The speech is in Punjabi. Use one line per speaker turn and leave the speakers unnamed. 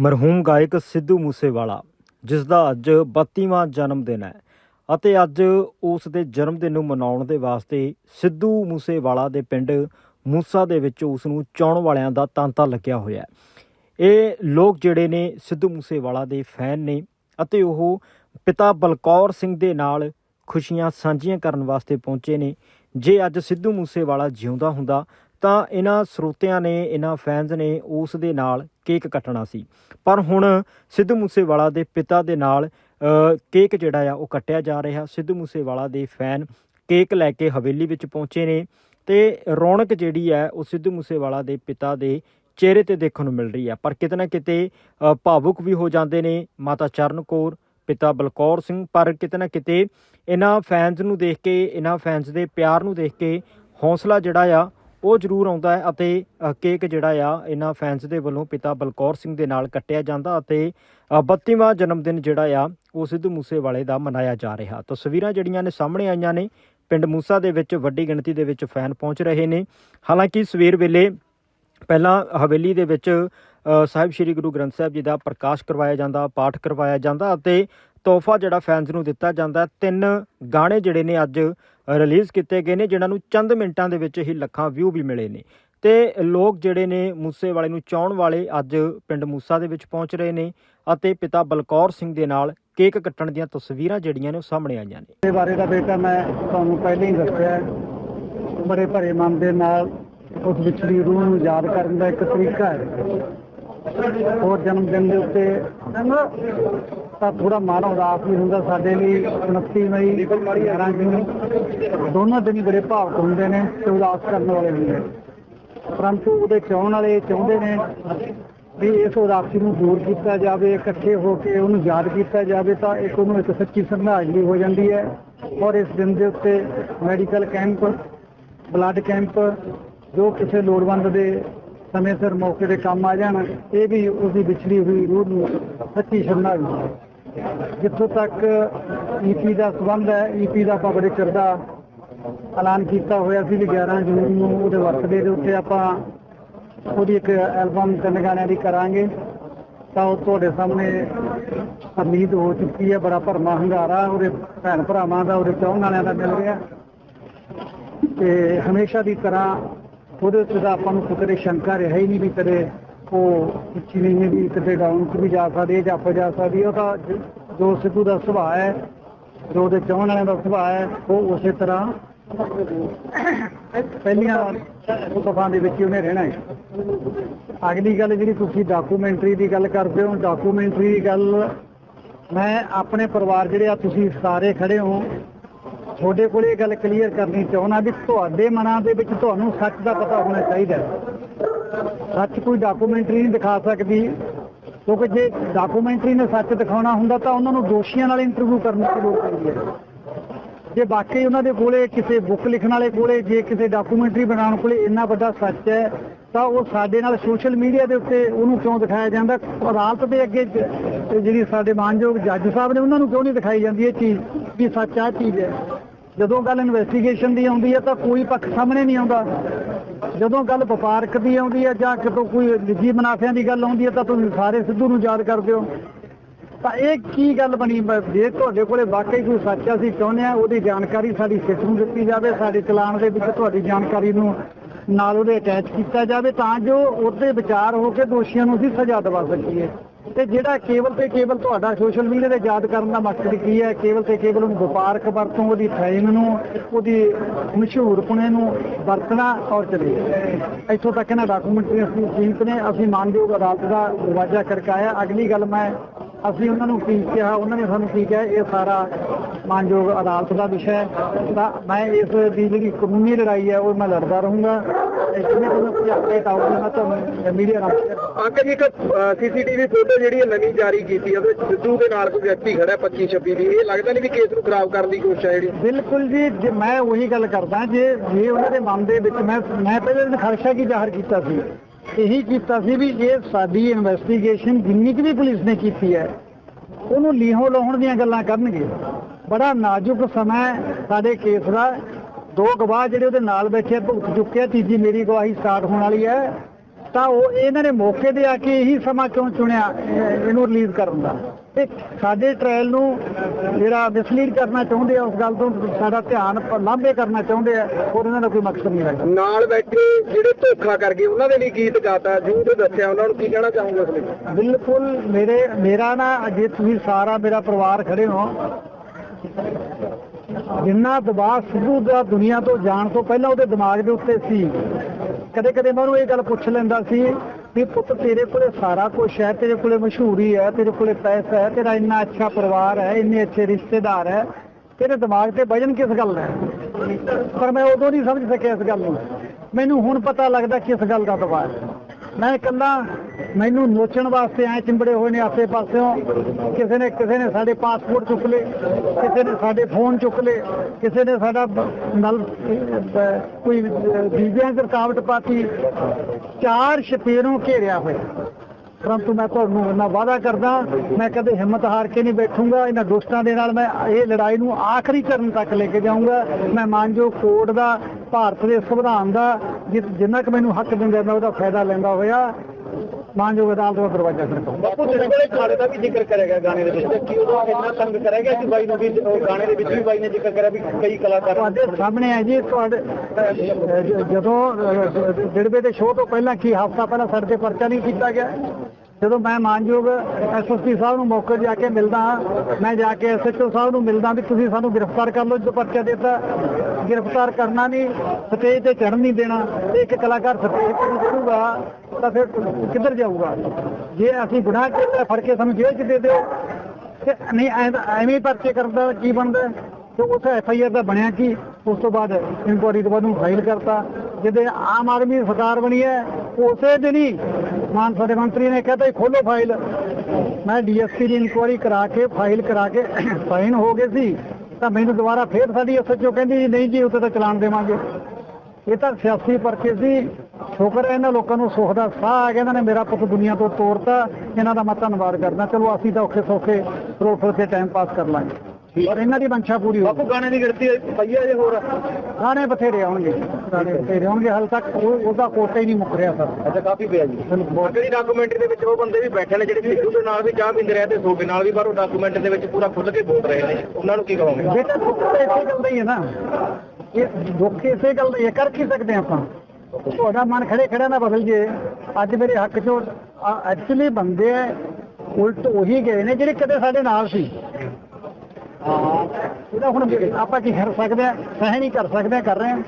ਮਰਹੂਮ ਗਾਇਕ ਸਿੱਧੂ ਮੂਸੇਵਾਲਾ ਜਿਸ ਦਾ ਅੱਜ 32ਵਾਂ ਜਨਮ ਦਿਨ ਹੈ ਅਤੇ ਅੱਜ ਉਸ ਦੇ ਜਨਮ ਦਿਨ ਨੂੰ ਮਨਾਉਣ ਦੇ ਵਾਸਤੇ ਸਿੱਧੂ ਮੂਸੇਵਾਲਾ ਦੇ ਪਿੰਡ ਮੂਸਾ ਦੇ ਵਿੱਚ ਉਸ ਨੂੰ ਚਾਉਣ ਵਾਲਿਆਂ ਦਾ ਤਾਂਤਾ ਲੱਗਿਆ ਹੋਇਆ ਹੈ। ਇਹ ਲੋਕ ਜਿਹੜੇ ਨੇ ਸਿੱਧੂ ਮੂਸੇਵਾਲਾ ਦੇ ਫੈਨ ਨੇ ਅਤੇ ਉਹ ਪਿਤਾ ਬਲਕੌਰ ਸਿੰਘ ਦੇ ਨਾਲ ਖੁਸ਼ੀਆਂ ਸਾਂਝੀਆਂ ਕਰਨ ਵਾਸਤੇ ਪਹੁੰਚੇ ਨੇ। ਜੇ ਅੱਜ ਸਿੱਧੂ ਮੂਸੇਵਾਲਾ ਜਿਉਂਦਾ ਹੁੰਦਾ ਤਾਂ ਇਹਨਾਂ ਸਰੋਤਿਆਂ ਨੇ, ਇਹਨਾਂ ਫੈਨਸ ਨੇ ਉਸ ਦੇ ਨਾਲ ਕੇਕ ਕੱਟਣਾ ਸੀ। ਪਰ ਹੁਣ ਸਿੱਧੂ ਮੂਸੇਵਾਲਾ ਦੇ ਪਿਤਾ ਦੇ ਨਾਲ ਕੇਕ ਜਿਹੜਾ ਆ ਉਹ ਕੱਟਿਆ ਜਾ ਰਿਹਾ। ਸਿੱਧੂ ਮੂਸੇਵਾਲਾ ਦੇ ਫੈਨ ਕੇਕ ਲੈ ਕੇ ਹਵੇਲੀ ਵਿੱਚ ਪਹੁੰਚੇ ਨੇ ਤੇ ਰੌਣਕ ਜਿਹੜੀ ਹੈ ਉਹ ਸਿੱਧੂ ਮੂਸੇਵਾਲਾ ਦੇ ਪਿਤਾ ਦੇ ਚਿਹਰੇ ਤੇ ਦੇਖਣ ਨੂੰ ਮਿਲ ਰਹੀ ਹੈ ਪਰ ਕਿਤੇ ਨਾ ਕਿਤੇ ਭਾਵੁਕ ਵੀ ਹੋ ਜਾਂਦੇ ਨੇ ਮਾਤਾ ਚਰਨ ਕੌਰ, ਪਿਤਾ ਬਲਕੌਰ ਸਿੰਘ। ਪਰ ਕਿਤੇ ਨਾ ਕਿਤੇ ਇਹਨਾਂ ਫੈਨਸ ਨੂੰ ਦੇਖ ਕੇ, ਇਹਨਾਂ ਫੈਨਸ ਦੇ ਪਿਆਰ ਨੂੰ ਦੇਖ ਕੇ ਹੌਸਲਾ ਜਿਹੜਾ ਆ ਉਹ ਜ਼ਰੂਰ ਆਉਂਦਾ ਹੈ ਅਤੇ ਕੇਕ ਜਿਹੜਾ ਆ ਇਹਨਾਂ ਫੈਨਸ ਦੇ ਵੱਲੋਂ ਪਿਤਾ ਬਲਕੌਰ ਸਿੰਘ ਦੇ ਨਾਲ ਕੱਟਿਆ ਜਾਂਦਾ ਅਤੇ ਅ, 32ਵਾਂ ਜਨਮ ਦਿਨ ਜਿਹੜਾ ਆ ਉਹ ਸਿੱਧੂ ਮੂਸੇਵਾਲੇ ਦਾ ਮਨਾਇਆ ਜਾ ਰਿਹਾ। ਤਸਵੀਰਾਂ ਜਿਹੜੀਆਂ ਨੇ ਸਾਹਮਣੇ ਆਈਆਂ ਨੇ ਪਿੰਡ ਮੂਸਾ ਦੇ ਵਿੱਚ ਵੱਡੀ ਗਿਣਤੀ ਦੇ ਵਿੱਚ ਫੈਨ ਪਹੁੰਚ ਰਹੇ ਨੇ। ਹਾਲਾਂਕਿ ਸਵੇਰ ਵੇਲੇ ਪਹਿਲਾਂ ਹਵੇਲੀ ਦੇ ਵਿੱਚ ਸਾਹਿਬ ਸ੍ਰੀ ਗੁਰੂ ਗ੍ਰੰਥ ਸਾਹਿਬ ਜੀ ਦਾ ਪ੍ਰਕਾਸ਼ ਕਰਵਾਇਆ ਜਾਂਦਾ ਪਾਠ ਕਰਵਾਇਆ ਜਾਂਦਾ ਅਤੇ ਤੋਹਫਾ ਜਿਹੜਾ ਫੈਨਸ ਨੂੰ ਦਿੱਤਾ ਜਾਂਦਾ ਤਿੰਨ ਗਾਣੇ ਜਿਹੜੇ ਨੇ ਅੱਜ ਰਿਲੀਜ਼ ਕੀਤੇ ਗਏ ਨੇ, ਜਿਨ੍ਹਾਂ ਨੂੰ ਚੰਦ ਮਿੰਟਾਂ ਦੇ ਵਿੱਚ ਹੀ ਲੱਖਾਂ ਵਿਊ ਵੀ ਮਿਲੇ ਨੇ। ਤੇ ਲੋਕ ਜਿਹੜੇ ਨੇ ਮੂਸੇ ਵਾਲੇ ਨੂੰ ਚਾਉਣ ਵਾਲੇ ਅੱਜ ਪਿੰਡ ਮੂਸਾ ਦੇ ਵਿੱਚ ਪਹੁੰਚ ਰਹੇ ਨੇ ਅਤੇ ਪਿਤਾ ਬਲਕੌਰ ਸਿੰਘ ਦੇ ਨਾਲ ਕੇਕ ਕੱਟਣ ਦੀਆਂ ਤਸਵੀਰਾਂ ਜਿਹੜੀਆਂ ਨੇ ਉਹ ਸਾਹਮਣੇ ਆਈਆਂ ਨੇ।
ਦੇ ਬਾਰੇ ਦਾ ਬੇਟਾ ਮੈਂ ਤੁਹਾਨੂੰ ਪਹਿਲਾਂ ਹੀ ਦੱਸਿਆ ਹੈ। ਬੜੇ ਭਰੇ ਮਨ ਦੇ ਨਾਲ ਉਸ ਵਿਛੜੀ ਰੂਹ ਨੂੰ ਯਾਦ ਕਰਨ ਦਾ ਇੱਕ ਤਰੀਕਾ ਹੈ। ਹੋਰ ਜਨਮ ਦਿਨ ਦੇ ਉੱਤੇ ਤਾਂ ਥੋੜਾ ਮਨ ਉਦਾਸ ਵੀ ਹੁੰਦਾ ਸਾਡੇ ਲਈ 29 ਮਈ 11 ਜੂਨ ਦੋਨੋਂ ਦਿਨ ਬੜੇ ਭਾਵਕ ਹੁੰਦੇ ਨੇ ਤੇ ਉਦਾਸ ਕਰਨ ਵਾਲੇ ਹੁੰਦੇ ਨੇ। ਪਰੰਤੂ ਉਹਦੇ ਚਾਹਣ ਵਾਲੇ ਚਾਹੁੰਦੇ ਨੇ ਵੀ ਇਸ ਉਦਾਸੀ ਨੂੰ ਦੂਰ ਕੀਤਾ ਜਾਵੇ, ਇਕੱਠੇ ਹੋ ਕੇ ਉਹਨੂੰ ਯਾਦ ਕੀਤਾ ਜਾਵੇ ਤਾਂ ਇੱਕ ਉਹਨੂੰ ਇੱਕ ਸੱਚੀ ਸ਼ਰਧਾਂਜਲੀ ਹੋ ਜਾਂਦੀ ਹੈ। ਔਰ ਇਸ ਦਿਨ ਦੇ ਉੱਤੇ ਮੈਡੀਕਲ ਕੈਂਪ, ਬਲੱਡ ਕੈਂਪ, ਜੋ ਕਿਸੇ ਲੋੜਵੰਦ ਦੇ ਸਮੇਂ ਸਿਰ ਮੌਕੇ ਤੇ ਕੰਮ ਆ ਜਾਣ, ਇਹ ਵੀ ਉਹਦੀ ਵਿਛੜੀ ਹੋਈ ਰੂਹ ਨੂੰ ਸੱਚੀ ਸ਼ਰਧਾਂਜਲੀ ਹੈ ਜਿੱਥੋਂ ਤੱਕ ਈਪੀ ਦਾ ਸੰਬੰਧ ਹੈ, ਈਪੀ ਦਾ ਆਪਾਂ ਬੜੇ ਚਿਰ ਐਲਾਨ ਕੀਤਾ ਹੋਇਆ ਸੀ ਵੀ 11 ਜੂਨ ਨੂੰ ਉਹਦੇ ਵਰਸਡੇ ਦੇ ਉੱਤੇ ਆਪਾਂ ਉਹਦੀ ਇੱਕ ਐਲਬਮ ਤਿੰਨ ਗਾਣਿਆਂ ਦੀ ਕਰਾਂਗੇ। ਤਾਂ ਉਹ ਤੁਹਾਡੇ ਸਾਹਮਣੇ ਉਮੀਦ ਹੋ ਚੁੱਕੀ ਹੈ, ਬੜਾ ਭਰਮਾ ਹੰਗਾਰਾ ਉਹਦੇ ਭੈਣ ਭਰਾਵਾਂ ਦਾ, ਉਹਦੇ ਚਾਹਣ ਵਾਲਿਆਂ ਦਾ ਮਿਲ ਰਿਹਾ। ਤੇ ਹਮੇਸ਼ਾ ਦੀ ਤਰ੍ਹਾਂ ਉਹਦੇ ਉੱਤੇ ਤਾਂ ਆਪਾਂ ਨੂੰ ਕਿਤੇ ਸ਼ੰਕਾ ਰਿਹਾ ਹੀ ਨਹੀਂ ਵੀ ਕਦੇ ਉਹ ਉੱਚੀ ਨਹੀਂ ਵੀ ਕਿਤੇ ਡਾਊਨ 'ਚ ਵੀ ਜਾ ਸਕਦੀ ਹੈ ਜਾਂ ਉੱਪਰ ਜਾ ਸਕਦੀ ਹੈ ਉਹ ਤਾਂ ਜ- ਜੋ ਸਿੱਧੂ ਦਾ ਸੁਭਾਅ ਹੈ, ਜੋ ਉਹਦੇ ਚਾਹਣ ਵਾਲਿਆਂ ਦਾ ਸੁਭਾਅ ਹੈ, ਉਹ ਉਸੇ ਤਰ੍ਹਾਂ ਪਹਿਲੀਆਂ ਦਫਾਂ ਦੇ ਵਿੱਚ ਹੀ ਉਹਨੇ ਰਹਿਣਾ ਹੈ ਅਗਲੀ ਗੱਲ ਜਿਹੜੀ ਤੁਸੀਂ ਡਾਕੂਮੈਂਟਰੀ ਦੀ ਗੱਲ ਕਰਦੇ ਹੋ ਡਾਕੂਮੈਂਟਰੀ ਦੀ ਗੱਲ ਮੈਂ ਆਪਣੇ ਪਰਿਵਾਰ ਜਿਹੜੇ ਆ, ਤੁਸੀਂ ਸਾਰੇ ਖੜੇ ਹੋ, ਤੁਹਾਡੇ ਕੋਲ ਇਹ ਗੱਲ ਕਲੀਅਰ ਕਰਨੀ ਚਾਹੁੰਦਾ ਵੀ ਤੁਹਾਡੇ ਮਨਾਂ ਦੇ ਵਿੱਚ ਤੁਹਾਨੂੰ ਸੱਚ ਦਾ ਪਤਾ ਹੋਣਾ ਚਾਹੀਦਾ ਹੈ। ਸੱਚ ਕੋਈ ਡਾਕੂਮੈਂਟਰੀ ਨਹੀਂ ਦਿਖਾ ਸਕਦੀ। ਕਿਉਂਕਿ ਜੇ ਡਾਕੂਮੈਂਟਰੀ ਨੇ ਸੱਚ ਦਿਖਾਉਣਾ ਹੁੰਦਾ ਤਾਂ ਉਹਨਾਂ ਨੂੰ ਦੋਸ਼ੀਆਂ ਨਾਲ ਇੰਟਰਵਿਊ ਕਰਨ ਦੀ ਲੋੜ ਪੈਂਦੀ ਹੈ। ਜੇ ਬਾਕੀ ਉਹਨਾਂ ਦੇ ਕੋਲੇ ਕਿਸੇ ਬੁੱਕ ਲਿਖਣ ਵਾਲੇ ਕੋਲੇ, ਜੇ ਕਿਸੇ ਡਾਕੂਮੈਂਟਰੀ ਬਣਾਉਣ ਕੋਲੇ ਇੰਨਾ ਵੱਡਾ ਸੱਚ ਹੈ, ਤਾਂ ਉਹ ਸਾਡੇ ਨਾਲ ਸੋਸ਼ਲ ਮੀਡੀਆ ਦੇ ਉੱਤੇ ਉਹਨੂੰ ਕਿਉਂ ਦਿਖਾਇਆ ਜਾਂਦਾ? ਅਦਾਲਤ ਦੇ ਅੱਗੇ ਜਿਹੜੀ ਸਾਡੇ ਮਾਨਯੋਗ ਜੱਜ ਸਾਹਿਬ ਨੇ ਉਹਨਾਂ ਨੂੰ ਕਿਉਂ ਨਹੀਂ ਦਿਖਾਈ ਜਾਂਦੀ ਇਹ ਚੀਜ਼ ਵੀ ਸੱਚ ਆ ਚੀਜ਼ ਹੈ। ਜਦੋਂ ਗੱਲ ਇਨਵੈਸਟੀਗੇਸ਼ਨ ਦੀ ਆਉਂਦੀ ਹੈ ਤਾਂ ਕੋਈ ਪੱਖ ਸਾਹਮਣੇ ਨਹੀਂ ਆਉਂਦਾ। ਜਦੋਂ ਗੱਲ ਵਪਾਰਕ ਦੀ ਆਉਂਦੀ ਹੈ ਜਾਂ ਕਿਤੋਂ ਕੋਈ ਨਿੱਜੀ ਮੁਨਾਫਿਆਂ ਦੀ ਗੱਲ ਆਉਂਦੀ ਹੈ ਤਾਂ ਤੁਸੀਂ ਸਾਰੇ ਸਿੱਧੂ ਨੂੰ ਯਾਦ ਕਰਦੇ ਹੋ। ਤਾਂ ਇਹ ਕੀ ਗੱਲ ਬਣੀ? ਜੇ ਤੁਹਾਡੇ ਕੋਲੇ ਵਾਕਈ ਕੋਈ ਸੱਚ ਆ, ਅਸੀਂ ਚਾਹੁੰਦੇ ਆ ਉਹਦੀ ਜਾਣਕਾਰੀ ਸਾਡੀ ਸਿੱਖ ਨੂੰ ਦਿੱਤੀ ਜਾਵੇ ਸਾਡੇ ਚਲਾਨ ਦੇ ਵਿੱਚ ਤੁਹਾਡੀ ਜਾਣਕਾਰੀ ਨੂੰ ਨਾਲ ਉਹਦੇ ਅਟੈਚ ਕੀਤਾ ਜਾਵੇ ਤਾਂ ਜੋ ਉਹਦੇ ਵਿਚਾਰ ਹੋ ਕੇ ਦੋਸ਼ੀਆਂ ਨੂੰ ਅਸੀਂ ਸਜ਼ਾ ਦਵਾ ਸਕੀਏ। ਤੇ ਜਿਹੜਾ ਕੇਵਲ ਤੇ ਕੇਵਲ ਤੁਹਾਡਾ ਸੋਸ਼ਲ ਮੀਡੀਆ ਤੇ ਯਾਦ ਕਰਨ ਦਾ ਮਕਸਦ ਕੀ ਹੈ? ਕੇਵਲ ਤੇ ਕੇਵਲ ਉਹਨੂੰ ਵਪਾਰਕ ਵਰਤੋਂ, ਉਹਦੀ ਫੈਮ ਨੂੰ, ਉਹਦੀ ਮਸ਼ਹੂਰਪੁਣੇ ਨੂੰ ਵਰਤਣਾ ਔਰ ਚਲੇ ਇੱਥੋਂ ਤੱਕ ਇਹਨਾਂ ਡਾਕੂਮੈਂਟਰੀ ਅਸੀਂ ਸੀਮਤ ਨੇ। ਅਸੀਂ ਮਾਨਯੋਗ ਅਦਾਲਤ ਦਾ ਦਰਵਾਜ਼ਾ ਖੜਕਾਇਆ। ਅਗਲੀ ਗੱਲ ਮੈਂ, ਅਸੀਂ ਉਹਨਾਂ ਨੂੰ ਕੀ ਕਿਹਾ, ਉਹਨਾਂ ਨੇ ਸਾਨੂੰ ਕੀ ਕਿਹਾ, ਇਹ ਸਾਰਾ ਮਾਨਯੋਗ ਅਦਾਲਤ ਦਾ ਵਿਸ਼ਾ ਹੈ। ਤਾਂ ਮੈਂ ਇਸ ਦੀ ਜਿਹੜੀ ਕਾਨੂੰਨੀ ਲੜਾਈ ਹੈ ਉਹ ਮੈਂ ਲੜਦਾ ਰਹੂੰਗਾ। ਜਿਵੇਂ ਤੁਹਾਨੂੰ ਕੋਈ ਅਪਡੇਟ ਆਊਗੀ ਮੈਂ ਤੁਹਾਨੂੰ ਮੀਡੀਆ ਰਾਹੀਂ
ਜੀ ਇੱਕ ਸੀਸੀਟੀਵੀ ਫੋਟੋ ਜਿਹੜੀ ਨਵੀਂ ਜਾਰੀ ਕੀਤੀ ਹੈ ਉਹਦੇ ਸਿੱਧੂ ਦੇ ਨਾਲ ਕੋਈ ਵਿਅਕਤੀ ਖੜਾ 25 26 ਦੀ। ਇਹ ਲੱਗਦਾ ਨਹੀਂ ਵੀ ਕੇਸ ਨੂੰ ਖਰਾਬ ਕਰਨ ਦੀ ਕੋਸ਼ਿਸ਼ ਹੈ ਜਿਹੜੀ।
ਬਿਲਕੁਲ ਜੀ ਜੇ ਮੈਂ ਉਹੀ ਗੱਲ ਕਰਦਾ ਜੇ ਜੇ ਉਹਨਾਂ ਦੇ ਮਨ ਦੇ ਵਿੱਚ ਮੈਂ ਮੈਂ ਪਹਿਲੇ ਦਿਨ ਖਰਸ਼ਾ ਕੀ ਜ਼ਾਹਰ ਕੀਤਾ ਸੀ? ਇਹੀ ਕੀਤਾ ਸੀ ਵੀ ਇਹ ਸਾਡੀ ਇਨਵੈਸਟੀਗੇਸ਼ਨ ਜਿੰਨੀ ਕੁ ਵੀ ਪੁਲਿਸ ਨੇ ਕੀਤੀ ਹੈ ਉਹਨੂੰ ਲੀਹੋਂ ਲਾਉਣ ਦੀਆਂ ਗੱਲਾਂ ਕਰਨਗੇ। ਬੜਾ ਨਾਜ਼ੁਕ ਸਮਾਂ ਸਾਡੇ ਕੇਸ ਦਾ। ਦੋ ਗਵਾਹ ਜਿਹੜੇ ਉਹਦੇ ਨਾਲ ਬੈਠੇ ਭੁਗਤ ਚੁੱਕੇ ਆ ਤੀਜੀ ਮੇਰੀ ਗਵਾਹੀ ਸਟਾਰਟ ਹੋਣ ਵਾਲੀ ਹੈ। ਤਾਂ ਉਹ ਇਹਨਾਂ ਨੇ ਮੌਕੇ ਤੇ ਆ ਕੇ ਇਹੀ ਸਮਾਂ ਕਿਉਂ ਚੁਣਿਆ? ਇਹ- ਇਹਨੂੰ ਰਿਲੀਜ਼ ਕਰਨ ਦਾ। ਇਹ ਸਾਡੇ ਟ੍ਰਾਇਲ ਨੂੰ ਜਿਹੜਾ ਮਿਸਲੀਡ ਕਰਨਾ ਚਾਹੁੰਦੇ ਆ ਉਸ ਗੱਲ ਤੋਂ ਸਾਡਾ ਧਿਆਨ ਲਾਂਭੇ ਕਰਨਾ ਚਾਹੁੰਦੇ ਆ ਹੋਰ ਇਹਨਾਂ ਦਾ ਕੋਈ ਮਕਸਦ ਨਹੀਂ ਹੈਗਾ।
ਨਾਲ ਬੈਠੇ ਜਿਹੜੇ ਧੋਖਾ ਕਰ ਗਏ ਉਹਨਾਂ ਦੇ ਲਈ ਗੀਤ ਗਾਤਾ ਜੂ ਤੇ ਦੱਸਿਆ ਉਹਨਾਂ ਨੂੰ ਕੀ ਕਹਿਣਾ ਚਾਹੂੰਗਾ
ਬਿਲਕੁਲ ਮੇਰੇ ਮੇਰਾ ਨਾ ਜੇ ਤੁਸੀਂ ਸਾਰਾ ਮੇਰਾ ਪਰਿਵਾਰ ਖੜੇ ਹੋ ਜਿੰਨਾ ਦਬਾਅ ਸਿੱਧੂ ਦਾ ਦੁਨੀਆ ਤੋਂ ਜਾਣ ਤੋਂ ਪਹਿਲਾਂ ਉਹਦੇ ਦਿਮਾਗ ਦੇ ਉੱਤੇ ਸੀ। ਕਦੇ ਕਦੇ ਮੈਂ ਉਹਨੂੰ ਇਹ ਗੱਲ ਪੁੱਛ ਲੈਂਦਾ ਸੀ ਵੀ ਪੁੱਤ ਤੇਰੇ ਕੋਲੇ ਸਾਰਾ ਕੁਝ ਹੈ, ਤੇਰੇ ਕੋਲੇ ਮਸ਼ਹੂਰੀ ਹੈ, ਤੇਰੇ ਕੋਲੇ ਪੈਸਾ ਹੈ, ਤੇਰਾ ਇੰਨਾ ਅੱਛਾ ਪਰਿਵਾਰ ਹੈ, ਇੰਨੇ ਅੱਛੇ ਰਿਸ਼ਤੇਦਾਰ ਹੈ, ਤੇਰੇ ਦਿਮਾਗ ਤੇ ਵਜਨ ਕਿਸ ਗੱਲ ਦਾ ਪਰ ਮੈਂ ਉਦੋਂ ਨਹੀਂ ਸਮਝ ਸਕਿਆ ਇਸ ਗੱਲ ਨੂੰ। ਮੈਨੂੰ ਹੁਣ ਪਤਾ ਲੱਗਦਾ ਕਿਸ ਗੱਲ ਦਾ ਦਬਾਅ ਹੈ। ਮੈਂ ਇਕੱਲਾ ਮੈਨੂੰ ਨੋਚਣ ਵਾਸਤੇ ਐ ਚਿੰਬੜੇ ਹੋਏ ਨੇ ਆਸੇ ਪਾਸਿਓਂ। ਕਿਸੇ ਨੇ ਕਿਸੇ ਨੇ ਸਾਡੇ ਪਾਸਪੋਰਟ ਚੁੱਕ ਲਏ, ਕਿਸੇ ਨੇ ਸਾਡੇ ਫੋਨ ਚੁੱਕ ਲਏ, ਕਿਸੇ ਨੇ ਸਾਡਾ ਬ- ਨਲ ਕੋਈ ਵੀਜ਼ਿਆਂ 'ਚ ਰੁਕਾਵਟ ਪਾਤੀ। ਚਾਰ ਛਪੇਰੋਂ ਘੇਰਿਆ ਹੋਇਆ। ਪਰੰਤੂ ਮੈਂ ਤੁਹਾਨੂੰ ਇਹਨਾਂ ਵਾਅਦਾ ਕਰਦਾ, ਮੈਂ ਕਦੇ ਹਿੰਮਤ ਹਾਰ ਕੇ ਨਹੀਂ ਬੈਠੂੰਗਾ। ਇਹਨਾਂ ਦੋਸਤਾਂ ਦੇ ਨਾਲ ਮੈਂ ਇਹ ਲੜਾਈ ਨੂੰ ਆਖਰੀ ਚਰਨ ਤੱਕ ਲੈ ਕੇ ਜਾਊਂਗਾ। ਮੈਂ ਮਾਨਜੋ ਕੋਰਟ ਦਾ, ਭਾਰਤ ਦੇ ਸੰਵਿਧਾਨ ਦਾ ਜਿ- ਜਿੰਨਾ ਕੁ ਮੈਨੂੰ ਹੱਕ ਦਿੰਦਾ ਮੈਂ ਉਹਦਾ ਫਾਇਦਾ ਲੈਂਦਾ ਹੋਇਆ। ਮਾਨਜੋ ਅਦਾਲਤ ਦਾ ਦਰਵਾਜ਼ਾ ਖੜਕਾਉਂਗਾ
ਬਾਪੂ ਜਿਹੜੇ ਵੇਲੇ ਖਾੜੇ ਦਾ ਵੀ ਜ਼ਿਕਰ ਕਰਿਆ ਗਿਆ ਗਾਣੇ ਦੇ ਵਿੱਚ। ਕਿ ਉਦੋਂ ਇੰਨਾ ਤੰਗ ਕਰਿਆ ਗਿਆ ਕਿ ਬਾਈ ਨੂੰ ਵੀ ਉਹ ਗਾਣੇ ਦੇ ਵਿੱਚ ਵੀ ਬਾਈ ਨੇ ਜ਼ਿਕਰ ਕਰਿਆ ਵੀ ਕਈ ਕਲਾਕਾਰ
ਤੁਹਾਡੇ ਸਾਹਮਣੇ ਹੈ ਜੀ ਤੁਹਾਡੇ ਅਹ, ਜ- ਜਦੋਂ ਦਿੜਵੇ ਦੇ ਸ਼ੋਅ ਤੋਂ ਪਹਿਲਾਂ ਕੀ ਹਫਤਾ ਪਹਿਲਾਂ ਸਾਡੇ ਤੇ ਪਰਚਾ ਨਹੀਂ ਕੀਤਾ ਗਿਆ? ਜਦੋਂ ਮੈਂ ਮਾਨਯੋਗ ਐਸਐਸਪੀ ਸਾਹਿਬ ਨੂੰ ਮੌਕੇ ਜਾ ਕੇ ਮਿਲਦਾ ਹਾਂ ਮੈਂ ਜਾ ਕੇ ਐਸਐਚਓ ਸਾਹਿਬ ਨੂੰ ਮਿਲਦਾ ਵੀ ਤੁਸੀਂ ਸਾਨੂੰ ਗ੍ਰਿਫਤਾਰ ਕਰ ਲਓ ਜੋ ਪਰਚਾ ਦਿੱਤਾ। ਗ੍ਰਿਫਤਾਰ ਕਰਨਾ ਨਹੀਂ, ਸਟੇਜ ਤੇ ਚੜਨ ਨਹੀਂ ਦੇਣਾ ਤੇ ਇੱਕ ਕਲਾਕਾਰ ਸਟੇਜ ਤੇ ਚੜੂਗਾ ਤਾਂ ਫਿਰ ਕਿੱਧਰ ਜਾਊਗਾ? ਜੇ ਅਸੀਂ ਗੁਨਾਹ ਕੀਤਾ, ਫੜ ਕੇ ਸਾਨੂੰ ਜੇਲ੍ਹ 'ਚ ਦੇ ਦਿਓ। ਤੇ ਨਹੀਂ ਐਵੇਂ ਹੀ ਪਰਚੇ ਕਰਦਾ ਕੀ ਬਣਦਾ? ਤੇ ਉਸ ਐਫ ਆਈ ਆਰ ਦਾ ਬਣਿਆ ਕੀ? ਉਸ ਤੋਂ ਬਾਅਦ ਇਨਕੁਆਰੀ ਤੋਂ ਬਾਅਦ ਨੂੰ ਫਾਈਲ ਕਰਤਾ। ਜਿਹਦੇ ਆਮ ਆਦਮੀ ਸਰਕਾਰ ਬਣੀ ਹੈ, ਉਸੇ ਦਿਨ ਹੀ ਮਾਨ ਸਾਡੇ ਮੰਤਰੀ ਨੇ ਕਹਿਤਾ ਜੀ ਖੋਲੋ ਫਾਈਲ ਮੈਂ ਡੀਐਸਪੀ ਦੀ ਇਨਕੁਆਰੀ ਕਰਾ ਕੇ ਫਾਈਲ ਕਰਾ ਕੇ ਸਾਈਨ ਹੋ ਗਏ ਸੀ। ਤਾਂ ਮੈਨੂੰ ਦੁਬਾਰਾ ਫੇਰ ਸਾਡੀ ਐਸਐਚਓ ਕਹਿੰਦੀ ਜੀ ਨਹੀਂ ਜੀ ਉੱਤੇ ਤਾਂ ਚਲਾਨ ਦੇਵਾਂਗੇ। ਇਹ ਤਾਂ ਸਿਆਸੀ ਪਰਚੇ ਸੀ ਸ਼ੁਕਰ ਹੈ ਇਹਨਾਂ ਲੋਕਾਂ ਨੂੰ ਸੁੱਖ ਦਾ ਸਾਹ ਆ ਗਿਆ ਇਹਨਾਂ ਨੇ ਮੇਰਾ ਪੁੱਤ ਦੁਨੀਆ ਤੋਂ ਤੋਰਤਾ ਇਹਨਾਂ ਦਾ ਮੈਂ ਧੰਨਵਾਦ ਕਰਦਾ। ਚਲੋ ਅਸੀਂ ਤਾਂ ਔਖੇ ਸੌਖੇ ਰੋ ਫਿਰ ਟਾਈਮ ਪਾਸ ਕਰ ਲਾਂਗੇ। ਪਰ ਇਹਨਾਂ ਦੀ ਮੰਸ਼ਾ ਪੂਰੀ ਹੋ
ਬਾਪੂ ਗਾਣੇ ਦੀ ਗਿਣਤੀ ਪਈ ਹੈ ਜੇ ਹੋਰ
ਗਾਣੇ ਬਥੇਰੇ ਆਉਣਗੇ। ਗਾਣੇ ਬਥੇਰੇ ਆਉਣਗੇ ਹਾਲ ਤੱਕ ਉਹ- ਉਹਦਾ ਕੋਟਾ ਹੀ ਨਹੀਂ ਮੁੱਕ ਰਿਹਾ ਸਰ।
ਅੱਛਾ ਕਾਫੀ ਪਿਆ ਜੀ। ਜਿਹੜੀ ਡਾਕੂਮੈਂਟਰੀ ਦੇ ਵਿੱਚ ਉਹ ਬੰਦੇ ਵੀ ਬੈਠੇ ਨੇ ਜਿਹੜੇ ਸਿੱਧੂ ਦੇ ਨਾਲ ਵੀ ਚਾਹ ਪੀਂਦੇ ਰਹੇ ਤੇ ਤੁਹਾਡੇ ਨਾਲ ਵੀ ਪਰ ਉਹ ਡਾਕੂਮੈਂਟ ਦੇ ਵਿੱਚ ਪੂਰਾ ਖੁੱਲ ਕੇ ਬੋਲ ਰਹੇ ਨੇ। ਉਹਨਾਂ ਨੂੰ ਕੀ ਕਹੋਗੇ?
ਬੇਟਾ ਦੁੱਖ ਤਾਂ ਇਸੇ ਗੱਲ ਦਾ ਹੀ ਹੈ ਨਾ। ਇਹ ਦੁੱਖ ਇਸੇ ਗੱਲ ਦਾ ਹੀ ਹੈ ਕਰ ਕੀ ਸਕਦੇ ਆਪਾਂ? ਤੁਹਾਡਾ ਮਨ ਖੜੇ ਖੜਾ ਨਾ ਬਦਲ ਜੇ। ਅੱਜ ਮੇਰੇ ਹੱਕ ਚੋਂ ਐਕਚੁਅਲੀ ਬੰਦੇ ਆ ਉਲਟ ਉਹੀ ਗਏ ਨੇ ਜਿਹੜੇ ਕਦੇ ਸਾਡੇ ਨਾਲ ਸੀ। ਹਾਂ। ਇਹਦਾ ਹੁਣ ਆਪਾਂ ਕੀ ਕਰ ਸਕਦੇ ਆ? ਸਹਿ ਨਹੀਂ ਕਰ ਸਕਦੇ ਆ, ਕਰ ਰਹੇ ਆ।